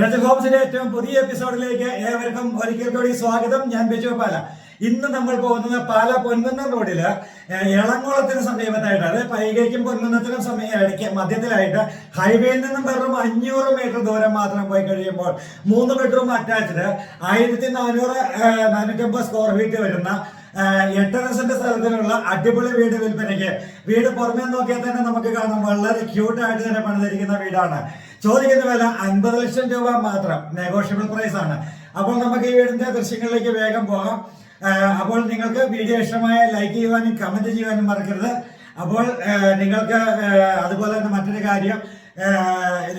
ഹോംസിന്റെ ഏറ്റവും പുതിയ എപ്പിസോഡിലേക്ക് ഏവർക്കും ഒരിക്കൽ കൂടി സ്വാഗതം. ഞാൻ ബിജു പാല. ഇന്ന് നമ്മൾ പോകുന്നത് പാല പൊൻകുന്നം റോഡിൽ. ഇളങ്ങോളത്തിന് സമീപത്തായിട്ട് അതായത് പൈകയ്ക്കും പൊൻകുന്നത്തിനും സമയം മധ്യത്തിലായിട്ട് ഹൈവേയിൽ നിന്നും വെറും അഞ്ഞൂറ് മീറ്റർ ദൂരം മാത്രം പോയി കഴിയുമ്പോൾ മൂന്ന് ബെഡ്റൂം അറ്റാച്ച്ഡ് ആയിരത്തി നാനൂറ് നാനൂറ്റമ്പത് സ്ക്വയർ ഫീറ്റ് വരുന്ന എട്ടര സെന്റ് സ്ഥലത്തിലുള്ള അടിപൊളി വീട് വിൽപ്പനയ്ക്ക്. വീട് പുറമേ നോക്കിയാൽ തന്നെ നമുക്ക് കാണാം വളരെ ക്യൂട്ടായിട്ട് തന്നെ പണിതിരിക്കുന്ന വീടാണ്. ചോദിക്കുന്ന വില അൻപത് ലക്ഷം രൂപ മാത്രം. നെഗോഷ്യബിൾ പ്രൈസ് ആണ്. അപ്പോൾ നമുക്ക് ഈ വീടിന്റെ ദൃശ്യങ്ങളിലേക്ക് വേഗം പോകാം. അപ്പോൾ നിങ്ങൾക്ക് വീഡിയോ ഇഷ്ടമായ ലൈക്ക് ചെയ്യുവാനും കമന്റ് ചെയ്യുവാനും മറക്കരുത്. അപ്പോൾ നിങ്ങൾക്ക് അതുപോലെ തന്നെ മറ്റൊരു കാര്യം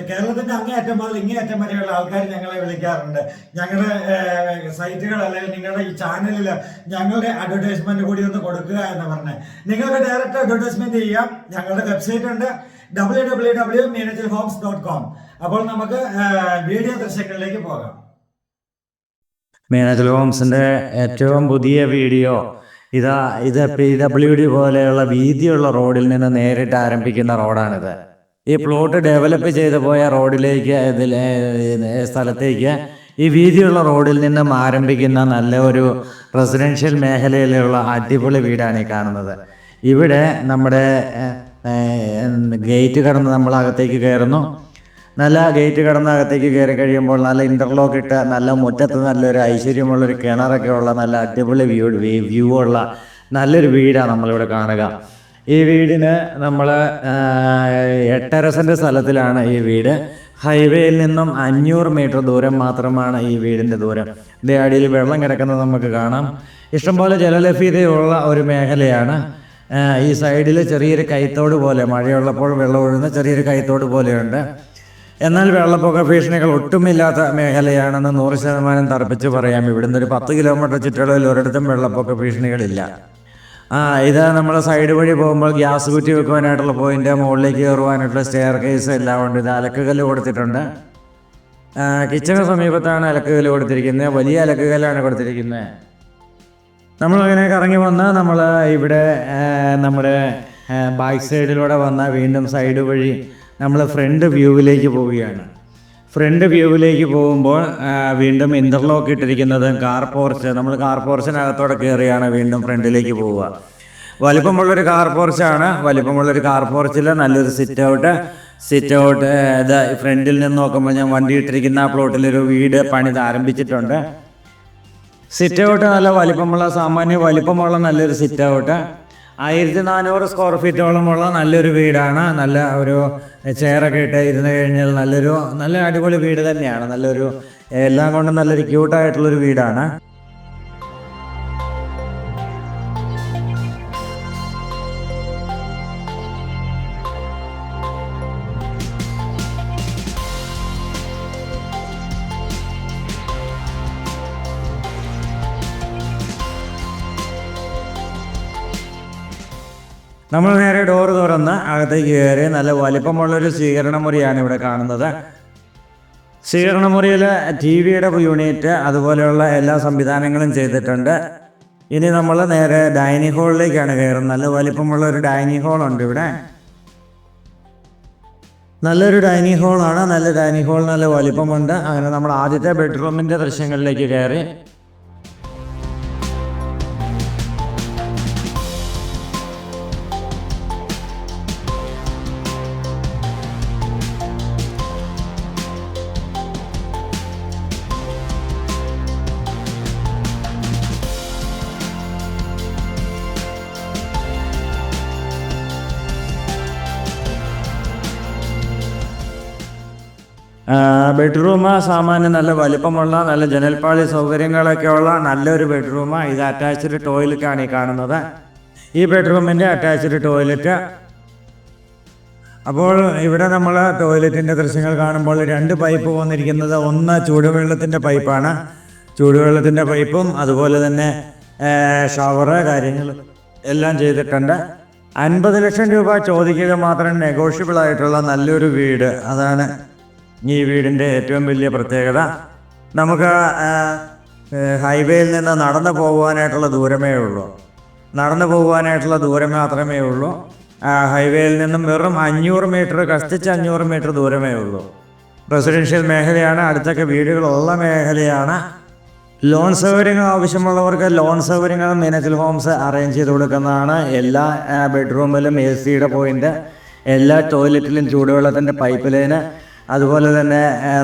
കേരളത്തിന്റെ അങ്ങേയറ്റം മുതൽ ഇങ്ങേയറ്റം വരെയുള്ള ആൾക്കാർ ഞങ്ങളെ വിളിക്കാറുണ്ട്. ഞങ്ങളുടെ സൈറ്റുകൾ അല്ലെങ്കിൽ നിങ്ങളുടെ ഈ ചാനലിൽ ഞങ്ങളുടെ അഡ്വർടൈസ്മെന്റ് കൂടി ഒന്ന് കൊടുക്കുക എന്ന് പറഞ്ഞ്. നിങ്ങൾക്ക് ഡയറക്റ്റ് അഡ്വർടൈസ്മെന്റ് ചെയ്യാം. ഞങ്ങളുടെ വെബ്സൈറ്റ് ഉണ്ട്. W W W Meenachal homes dot com അപ്പോൾ നമുക്ക് വീഡിയോ ദൃശ്യങ്ങളിലേക്ക് പോകാം. മീനച്ചൽ ഹോംസിന്റെ ഏറ്റവും പുതിയ വീഡിയോ ഇതാ ഇത് പി ഡബ്ല്യു ഡി പോലെയുള്ള വീതിയുള്ള റോഡിൽ നിന്ന് നേരിട്ട് ആരംഭിക്കുന്ന റോഡാണിത്. ഈ പ്ലോട്ട് ഡെവലപ്പ് ചെയ്തു പോയ റോഡിലേക്ക് ഇതിൽ സ്ഥലത്തേക്ക് ഈ വീതിയുള്ള റോഡിൽ നിന്നും ആരംഭിക്കുന്ന നല്ല ഒരു റെസിഡൻഷ്യൽ മേഖലയിലുള്ള അടിപൊളി വീടാണ് ഈ കാണുന്നത്. ഇവിടെ നമ്മുടെ ഗേറ്റ് കടന്ന് നമ്മൾ അകത്തേക്ക് കയറുന്നു. നല്ല ഗേറ്റ് കടന്ന് അകത്തേക്ക് കയറി കഴിയുമ്പോൾ നല്ല ഇന്റർലോക്ക് ഇട്ട നല്ല മുറ്റത്ത് നല്ലൊരു ഐശ്വര്യമുള്ള ഒരു കിണറൊക്കെ ഉള്ള നല്ല അടിപൊളി വ്യൂ വ്യൂ ഉള്ള നല്ലൊരു വീടാണ് നമ്മളിവിടെ കാണുക. ഈ വീടിന് നമ്മൾ എട്ടര സെന്റ് സ്ഥലത്തിലാണ് ഈ വീട്. ഹൈവേയിൽ നിന്നും അഞ്ഞൂറ് മീറ്റർ ദൂരം മാത്രമാണ് ഈ വീടിന്റെ ദൂരം. ഇതേ അടിയിൽ വെള്ളം കിടക്കുന്നത് നമുക്ക് കാണാം. ഇഷ്ടംപോലെ ജലലഭ്യതയുള്ള ഒരു മേഖലയാണ്. ഈ സൈഡിൽ ചെറിയൊരു കൈത്തോട് പോലെ മഴയുള്ളപ്പോൾ വെള്ളം ഒഴുകുന്ന ചെറിയൊരു കൈത്തോട് പോലെയുണ്ട്. എന്നാൽ വെള്ളപ്പൊക്ക ഭീഷണികൾ ഒട്ടുമില്ലാത്ത മേഖലയാണെന്ന് നൂറ് ശതമാനം തറപ്പിച്ച് പറയാം. ഇവിടുന്ന് ഒരു പത്ത് കിലോമീറ്റർ ചുറ്റളവിൽ ഒരിടത്തും വെള്ളപ്പൊക്ക ഭീഷണികളില്ല. ആ ഇത് നമ്മൾ സൈഡ് വഴി പോകുമ്പോൾ ഗ്യാസ് കുറ്റി വെക്കുവാനായിട്ടുള്ള പോയിന്റ് മുകളിലേക്ക് കയറുവാനായിട്ടുള്ള സ്റ്റെയർ കേസ് എല്ലാം ഉണ്ട്. ഇത് അലക്കുകല്ല് കൊടുത്തിട്ടുണ്ട്. കിച്ചണ സമീപത്താണ് അലക്കുകല്ല് കൊടുത്തിരിക്കുന്നത്. വലിയ അലക്കുകല്ലാണ് കൊടുത്തിരിക്കുന്നത്. നമ്മളങ്ങനെ കറങ്ങി വന്ന് നമ്മൾ ഇവിടെ നമ്മുടെ ബാക്ക് സൈഡിലൂടെ വന്ന വീണ്ടും സൈഡ് വഴി നമ്മൾ ഫ്രണ്ട് വ്യൂവിലേക്ക് പോവുകയാണ്. ഫ്രണ്ട് വ്യൂവിലേക്ക് പോകുമ്പോൾ വീണ്ടും ഇന്റർലോക്ക് ഇട്ടിരിക്കുന്നത് കാർ പോർച്ച് നമ്മൾ കാർ പോർച്ചിനകത്തോടെ കയറിയാണ് വീണ്ടും ഫ്രണ്ടിലേക്ക് പോവുക. വലിപ്പമുള്ളൊരു കാർ പോർച്ചാണ് വലിപ്പമുള്ളൊരു കാർ പോർച്ചിൽ നല്ലൊരു സിറ്റ് ഔട്ട് സിറ്റ് ഔട്ട് ഇത് ഫ്രണ്ടിൽ നിന്ന് നോക്കുമ്പോൾ ഞാൻ വണ്ടി ഇട്ടിരിക്കുന്ന പ്ലോട്ടിലൊരു വീട് പണിത് ആരംഭിച്ചിട്ടുണ്ട്. സിറ്റ് ഔട്ട് നല്ല വലിപ്പമുള്ള സാമാന്യ വലിപ്പമുള്ള നല്ലൊരു സിറ്റ് ഔട്ട് ആയിരത്തി നാനൂറ് സ്ക്വയർ ഫീറ്റോളമുള്ള നല്ലൊരു വീടാണ്. നല്ല ഒരു ചെയറൊക്കെ ഇട്ട് ഇരുന്ന് കഴിഞ്ഞാൽ നല്ലൊരു നല്ല അടിപൊളി വീട് തന്നെയാണ്. നല്ലൊരു എല്ലാം കൊണ്ടും നല്ലൊരു ക്യൂട്ടായിട്ടുള്ളൊരു വീടാണ്. നമ്മൾ നേരെ ഡോർ തുറന്ന് അകത്തേക്ക് കയറി നല്ല വലിപ്പമുള്ളൊരു സ്വീകരണ മുറിയാണ് ഇവിടെ കാണുന്നത്. സ്വീകരണ മുറിയിൽ ടി വിയുടെ യൂണിറ്റ് അതുപോലെയുള്ള എല്ലാ സംവിധാനങ്ങളും ചെയ്തിട്ടുണ്ട്. ഇനി നമ്മൾ നേരെ ഡൈനിങ് ഹാളിലേക്കാണ് കയറുന്നത്. നല്ല വലിപ്പമുള്ള ഒരു ഡൈനിങ് ഹാളുണ്ട് ഇവിടെ. നല്ലൊരു ഡൈനിങ് ഹാളാണ് നല്ല ഡൈനിങ് ഹാൾ നല്ല വലിപ്പമുണ്ട്. അങ്ങനെ നമ്മൾ ആദ്യത്തെ ബെഡ്റൂമിന്റെ ദൃശ്യങ്ങളിലേക്ക് കയറി. ബെഡ്റൂം സാമാന്യം നല്ല വലിപ്പമുള്ള നല്ല ജനൽപ്പാളി സൗകര്യങ്ങളൊക്കെ ഉള്ള നല്ലൊരു ബെഡ്റൂം ഇത് അറ്റാച്ച്ഡ് ടോയ്ലറ്റാണ് ഈ കാണുന്നത്. ഈ ബെഡ്റൂമിന്റെ അറ്റാച്ച്ഡ് ടോയ്ലറ്റ് അപ്പോൾ ഇവിടെ നമ്മൾ ടോയ്ലറ്റിന്റെ ദൃശ്യങ്ങൾ കാണുമ്പോൾ രണ്ട് പൈപ്പ് വന്നിരിക്കുന്നത് ഒന്ന് ചൂടുവെള്ളത്തിന്റെ പൈപ്പാണ് ചൂടുവെള്ളത്തിന്റെ പൈപ്പും അതുപോലെ തന്നെ ഷവറ് കാര്യങ്ങൾ എല്ലാം ചെയ്തിട്ടുണ്ട്. അൻപത് ലക്ഷം രൂപ ചോദിക്കുക മാത്രം നെഗോഷ്യബിൾ ആയിട്ടുള്ള നല്ലൊരു വീട്. അതാണ് ഈ വീടിന്റെ ഏറ്റവും വലിയ പ്രത്യേകത നമുക്ക് ഹൈവേയിൽ നിന്ന് നടന്നു പോകുവാനായിട്ടുള്ള ദൂരമേ ഉള്ളൂ. നടന്നു പോകുവാനായിട്ടുള്ള ദൂരം മാത്രമേ ഉള്ളൂ. ഹൈവേയിൽ നിന്നും വെറും അഞ്ഞൂറ് മീറ്റർ കഷ്ടിച്ച് അഞ്ഞൂറ് മീറ്റർ ദൂരമേ ഉള്ളൂ. റെസിഡൻഷ്യൽ മേഖലയാണ് അടുത്തൊക്കെ വീടുകളുള്ള മേഖലയാണ്. ലോൺ സൗകര്യങ്ങൾ ആവശ്യമുള്ളവർക്ക് ലോൺ സൗകര്യങ്ങൾ മീനച്ചിൽ ഹോംസ് അറേഞ്ച് ചെയ്ത് കൊടുക്കുന്നതാണ്. എല്ലാ ബെഡ്റൂമിലും എ സിയുടെ പോയിന്റ് എല്ലാ ടോയ്ലറ്റിലും ചൂടുവെള്ളത്തിന്റെ പൈപ്പ് ലൈന് അതുപോലെ തന്നെ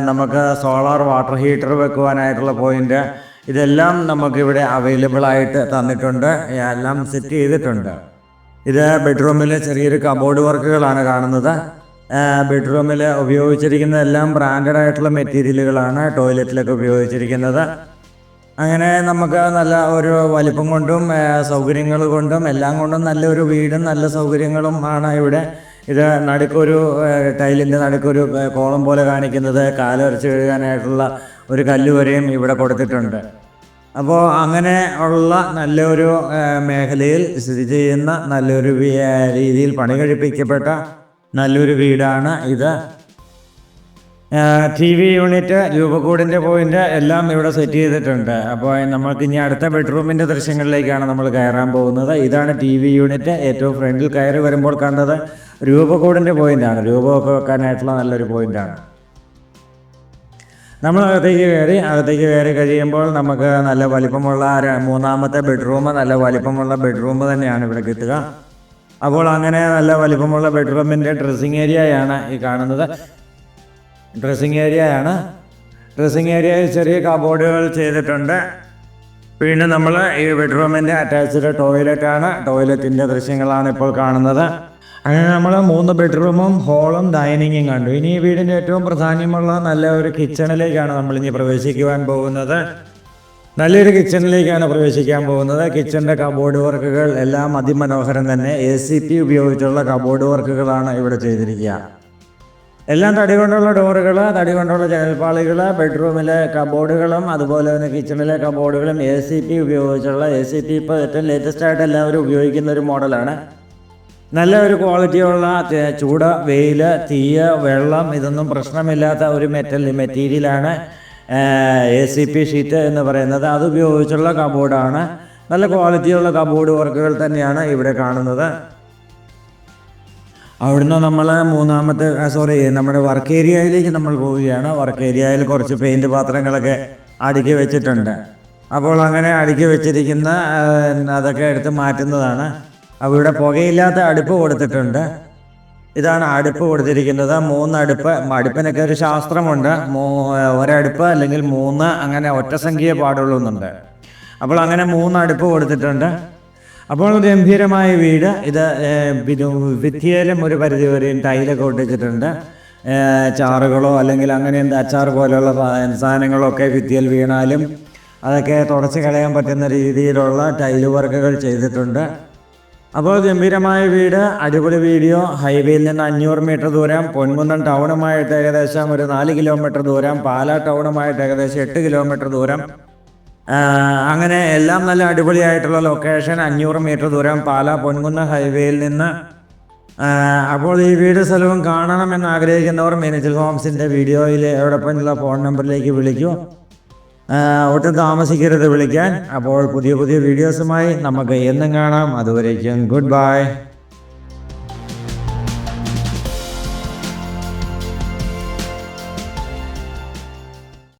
നമുക്ക് സോളാർ വാട്ടർ ഹീറ്റർ വെക്കുവാനായിട്ടുള്ള പോയിന്റ് ഇതെല്ലാം നമുക്കിവിടെ അവൈലബിൾ ആയിട്ട് തന്നിട്ടുണ്ട് എല്ലാം സെറ്റ് ചെയ്തിട്ടുണ്ട്. ഇത് ബെഡ്റൂമിൽ ചെറിയൊരു കബോർഡ് വർക്കുകളാണ് കാണുന്നത്. ബെഡ്റൂമിൽ ഉപയോഗിച്ചിരിക്കുന്ന എല്ലാം ബ്രാൻഡഡ് ആയിട്ടുള്ള മെറ്റീരിയലുകളാണ് ടോയ്ലറ്റിലൊക്കെ ഉപയോഗിച്ചിരിക്കുന്നത്. അങ്ങനെ നമുക്ക് നല്ല ഒരു വലിപ്പം കൊണ്ടും സൗകര്യങ്ങൾ കൊണ്ടും എല്ലാം കൊണ്ടും നല്ലൊരു വീടും നല്ല സൗകര്യങ്ങളും ആണ് ഇവിടെ ഇത് നടുക്കൊരു ടൈലിന്റെ നടുക്കൊരു കോളം പോലെ കാണിക്കുന്നത് കാലുരച്ച് കഴുകാനായിട്ടുള്ള ഒരു കല്ലുവരെയും ഇവിടെ കൊടുത്തിട്ടുണ്ട്. അപ്പോൾ അങ്ങനെ ഉള്ള നല്ലൊരു മേഖലയിൽ സ്ഥിതി ചെയ്യുന്ന നല്ലൊരു രീതിയിൽ പണി കഴിപ്പിക്കപ്പെട്ട നല്ലൊരു വീടാണ് ഇത്. ടി വി യൂണിറ്റ് രൂപക്കൂടിന്റെ പോയിന്റ് എല്ലാം ഇവിടെ സെറ്റ് ചെയ്തിട്ടുണ്ട്. അപ്പോൾ നമുക്ക് ഇനി അടുത്ത ബെഡ്റൂമിന്റെ ദൃശ്യങ്ങളിലേക്കാണ് നമ്മൾ കയറാൻ പോകുന്നത്. ഇതാണ് ടി വി യൂണിറ്റ്. ഏറ്റവും ഫ്രണ്ടിൽ കയറി വരുമ്പോൾ കണ്ടത് രൂപക്കൂടിന്റെ പോയിന്റാണ് രൂപമൊക്കെ വെക്കാനായിട്ടുള്ള നല്ലൊരു പോയിന്റാണ് നമ്മൾ അകത്തേക്ക് കയറി അകത്തേക്ക് കയറി കഴിയുമ്പോൾ നമുക്ക് നല്ല വലിപ്പമുള്ള മൂന്നാമത്തെ ബെഡ്റൂം നല്ല വലിപ്പമുള്ള ബെഡ്റൂം തന്നെയാണ് ഇവിടെ കിട്ടുക. അപ്പോൾ അങ്ങനെ നല്ല വലിപ്പമുള്ള ബെഡ്റൂമിന്റെ ഡ്രസ്സിങ് ഏരിയയാണ് ഈ കാണുന്നത്. ഡ്രസ്സിങ് ഏരിയയാണ്. ഡ്രസ്സിങ് ഏരിയയിൽ ചെറിയ കബോർഡുകൾ ചെയ്തിട്ടുണ്ട്. പിന്നെ നമ്മൾ ഈ ബെഡ്റൂമിന്റെ അറ്റാച്ച്ഡ് ടോയ്ലറ്റാണ്. ടോയ്ലറ്റിന്റെ ദൃശ്യങ്ങളാണ് ഇപ്പോൾ കാണുന്നത്. അങ്ങനെ നമ്മൾ മൂന്ന് ബെഡ്റൂമും ഹോളും ഡൈനിങ്ങും കണ്ടു. ഇനി ഈ വീടിന്റെ ഏറ്റവും പ്രാധാന്യമുള്ള നല്ല ഒരു കിച്ചണിലേക്കാണ് നമ്മൾ ഇനി പ്രവേശിക്കുവാൻ പോകുന്നത്. നല്ലൊരു കിച്ചണിലേക്കാണ് പ്രവേശിക്കാൻ പോകുന്നത്. കിച്ചണിന്റെ കബോർഡ് വർക്കുകൾ എല്ലാം അതിമനോഹരം തന്നെ. എ സി പി ഉപയോഗിച്ചുള്ള കബോർഡ് വർക്കുകളാണ് ഇവിടെ ചെയ്തിരിക്കുക. എല്ലാം തടി കൊണ്ടുള്ള ഡോറുകൾ തടി കൊണ്ടുള്ള ജനൽപ്പാളികൾ ബെഡ്റൂമിലെ കബോർഡുകളും അതുപോലെ തന്നെ കിച്ചണിലെ കബോർഡുകളും എ സി പി ഉപയോഗിച്ചുള്ള എ സി പി ഇപ്പോൾ ഏറ്റവും ലേറ്റസ്റ്റ് ആയിട്ട് എല്ലാവരും ഉപയോഗിക്കുന്ന ഒരു മോഡലാണ് നല്ല ഒരു ക്വാളിറ്റിയുള്ള ചൂട് വെയിൽ തീയ് വെള്ളം ഇതൊന്നും പ്രശ്നമില്ലാത്ത ഒരു മെറ്റൽ മെറ്റീരിയലാണ് എ സി പി ഷീറ്റ് എന്ന് പറയുന്നത്. അത് ഉപയോഗിച്ചുള്ള കബോർഡാണ് നല്ല ക്വാളിറ്റിയുള്ള കബോർഡ് വർക്കുകൾ തന്നെയാണ് ഇവിടെ കാണുന്നത്. അവിടുന്ന് നമ്മൾ മൂന്നാമത്തെ സോറി നമ്മുടെ വർക്ക് ഏരിയയിലേക്ക് നമ്മൾ പോവുകയാണ്. വർക്ക് ഏരിയയിൽ കുറച്ച് പെയിന്റ് പാത്രങ്ങളൊക്കെ അടുക്കി വെച്ചിട്ടുണ്ട്. അപ്പോൾ അങ്ങനെ അടുക്കി വെച്ചിരിക്കുന്ന അതൊക്കെ എടുത്ത് മാറ്റുന്നതാണ്. ഇവിടെ പുകയില്ലാത്ത അടുപ്പ് കൊടുത്തിട്ടുണ്ട്. ഇതാണ് അടുപ്പ് കൊടുത്തിരിക്കുന്നത്. മൂന്ന് അടുപ്പ് അടുപ്പിനൊക്കെ ഒരു ശാസ്ത്രമുണ്ട്. മൂ ഒരടുപ്പ് അല്ലെങ്കിൽ മൂന്ന് അങ്ങനെ ഒറ്റ സംഖ്യയെ പാടുള്ളൂ എന്നുണ്ട്. അപ്പോൾ അങ്ങനെ മൂന്ന് അടുപ്പ് കൊടുത്തിട്ടുണ്ട്. അപ്പോൾ ഗംഭീരമായ വീട്. ഇത് ഭിത്തിയിലും ഒരു പരിധി വരെയും ടൈലൊക്കെ ഒട്ടിച്ചിട്ടുണ്ട്. ചാറുകളോ അല്ലെങ്കിൽ അങ്ങനെ എന്ത് അച്ചാർ പോലെയുള്ള സാധനങ്ങളോ ഒക്കെ ഭിത്തിയിൽ വീണാലും അതൊക്കെ തുടച്ച് കളയാൻ പറ്റുന്ന രീതിയിലുള്ള ടൈൽ വർക്കുകൾ ചെയ്തിട്ടുണ്ട്. അപ്പോൾ ഗംഭീരമായ വീട് അടിപൊളി വീഡിയോ ഹൈവേയിൽ നിന്ന് അഞ്ഞൂറ് മീറ്റർ ദൂരം പൊൻകുന്നം ടൗണുമായിട്ട് ഏകദേശം ഒരു നാല് കിലോമീറ്റർ ദൂരം പാലാ ടൗണുമായിട്ട് ഏകദേശം എട്ട് കിലോമീറ്റർ ദൂരം. അങ്ങനെ എല്ലാം നല്ല അടിപൊളിയായിട്ടുള്ള ലൊക്കേഷൻ അഞ്ഞൂറ് മീറ്റർ ദൂരം പാലാ പൊൻകുന്ന ഹൈവേയിൽ നിന്ന്. അപ്പോൾ ഈ വീട് സ്ഥലവും കാണണമെന്ന് ആഗ്രഹിക്കുന്നവർ മിനിച്ചിൽ ഹോംസിന്റെ വീഡിയോയിൽ എവിടെപ്പനുള്ള ഫോൺ നമ്പറിലേക്ക് വിളിക്കൂ. ഒട്ടും താമസിക്കരുത് വിളിക്കാൻ. അപ്പോൾ പുതിയ പുതിയ വീഡിയോസുമായി നമുക്ക് എന്നും കാണാം. അതുവരേക്കും ഗുഡ് ബൈ.